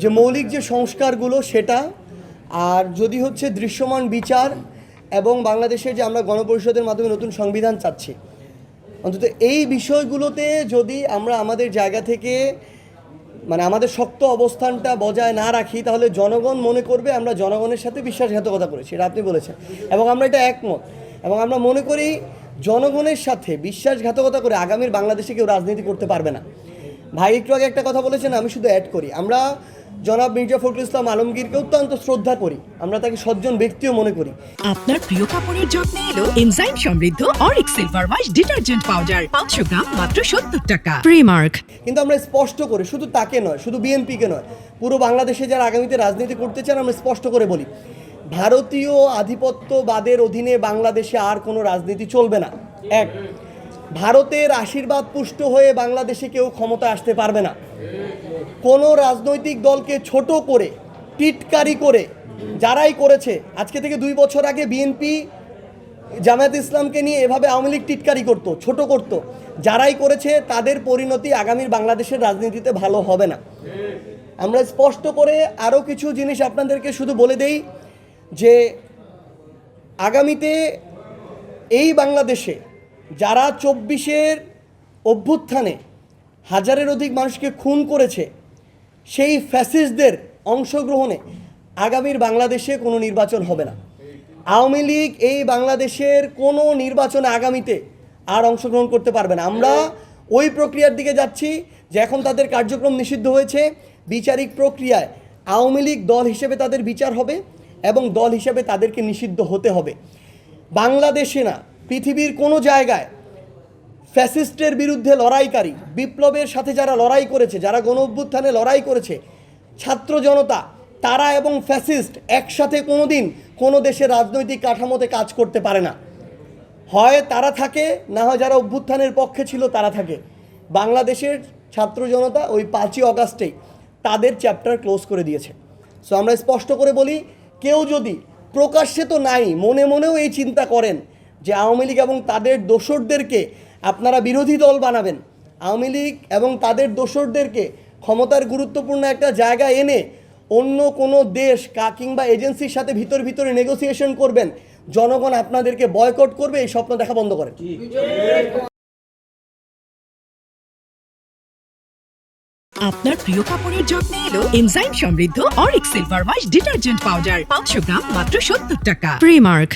যে মৌলিক যে সংস্কারগুলো, সেটা, আর যদি হচ্ছে দৃশ্যমান বিচার এবং বাংলাদেশে যে আমরা গণপরিষদের মাধ্যমে নতুন সংবিধান চাচ্ছি, অন্তত এই বিষয়গুলোতে যদি আমরা আমাদের জায়গা থেকে মানে আমাদের শক্ত অবস্থানটা বজায় না রাখি, তাহলে জনগণ মনে করবে আমরা জনগণের সাথে বিশ্বাসঘাতকতা করেছি, এটা আপনি বলেছেন। এবং আমরা এটা একমত। এবং আমরা মনে করি জনগণের সাথে বিশ্বাসঘাতকতা করে আগামীর বাংলাদেশে কেউ রাজনীতি করতে পারবে না। ভাই একটু আগে একটা কথা বলেছেন আমি শুধু অ্যাড করি। আমরা জনাব মির্জা ফখরুল ইসলাম আলমগীরকে অত্যন্ত শ্রদ্ধা করি। আমরা তাকে সজ্জন ব্যক্তিও মনে করি। আপনার প্রিয় কাপড়ের যত্নে এলো এনজাইম সমৃদ্ধ Orik silver wash detergent powder পাঁচশো গ্রাম মাত্র সত্তর টাকা। প্রিমার্ক কিন্তু আমরা স্পষ্ট করে শুধু তাকে নয় শুধু বিএনপিকে নয় পুরো বাংলাদেশে যারা আগামীতে রাজনীতি করতে চান আমরা স্পষ্ট করে বলি ভারতীয় আধিপত্যবাদের অধীনে বাংলাদেশে আর কোনো রাজনীতি চলবে না। এক ভারতের আশীর্বাদ পুষ্ট হয়ে বাংলাদেশে কেউ ক্ষমতা আসতে পারবে না। কোনো রাজনৈতিক দলকে ছোট করে, টিটকারি করে যারাই করেছে, আজকে থেকে দুই বছর আগে বিএনপি জামায়াত ইসলামকে নিয়ে এভাবে আওয়ামী লীগ টিটকারি করতো, ছোট করতো। যারাই করেছে, তাদের পরিণতি আগামীর বাংলাদেশের রাজনীতিতে ভালো হবে না। আমরা স্পষ্ট করে আরও কিছু জিনিস আপনাদেরকে শুধু বলে দেই যে, আগামীতে এই বাংলাদেশে যারা চব্বিশের অভ্যুত্থানে হাজারের অধিক মানুষকে খুন করেছে, সেই ফ্যাসিস্টদের অংশগ্রহণে আগামীর বাংলাদেশে কোনো নির্বাচন হবে না। আওয়ামী লীগ এই বাংলাদেশের কোনো নির্বাচনে আগামীতে আর অংশগ্রহণ করতে পারবে না। আমরা ওই প্রক্রিয়ার দিকে যাচ্ছি যে এখন তাদের কার্যক্রম নিষিদ্ধ হয়েছে। বিচারিক প্রক্রিয়ায় আওয়ামী লীগ দল হিসেবে তাদের বিচার হবে এবং দল হিসেবে তাদেরকে নিষিদ্ধ হতে হবে। বাংলাদেশে না পৃথিবীর কোনো জায়গায় ফ্যাসিস্টের বিরুদ্ধে লড়াইকারী, বিপ্লবের সাথে যারা লড়াই করেছে, যারা গণ অভ্যুত্থানে লড়াই করেছে, ছাত্র জনতা, তারা এবং ফ্যাসিস্ট একসাথে কোনো দিন কোনো দেশের রাজনৈতিক কাঠামোতে কাজ করতে পারে না। হয় তারা থাকে, না হয় যারা অভ্যুত্থানের পক্ষে ছিল তারা থাকে। বাংলাদেশের ছাত্র জনতা ওই পাঁচই অগাস্টেই তাদের চ্যাপ্টার ক্লোজ করে দিয়েছে। সো আমরা স্পষ্ট করে বলি, কেউ যদি প্রকাশ্যে তো নাই, মনে মনেও এই চিন্তা করেন যে আওয়ামী লীগ এবং তাদের দোসরদেরকে আপনারা বিরোধী দল বানাবেন। আওয়ামী লীগ এবং তাদের দোসরদেরকে ক্ষমতার গুরুত্বপূর্ণ একটা জায়গা এনে অন্য কোনো দেশ কা কিংবা এজেন্সির সাথে ভিতর ভিতরে নেগোসিয়েশন করবেন। জনগণ আপনাদেরকে বয়কট করবে, এই স্বপ্ন দেখা বন্ধ করেন আপনার প্রিয় কাপড়ের যত্নে এলো এনজাইম সমৃদ্ধ Orik silver wash detergent powder পাঁচশো গ্রাম মাত্র সত্তর টাকা। প্রিমার্ক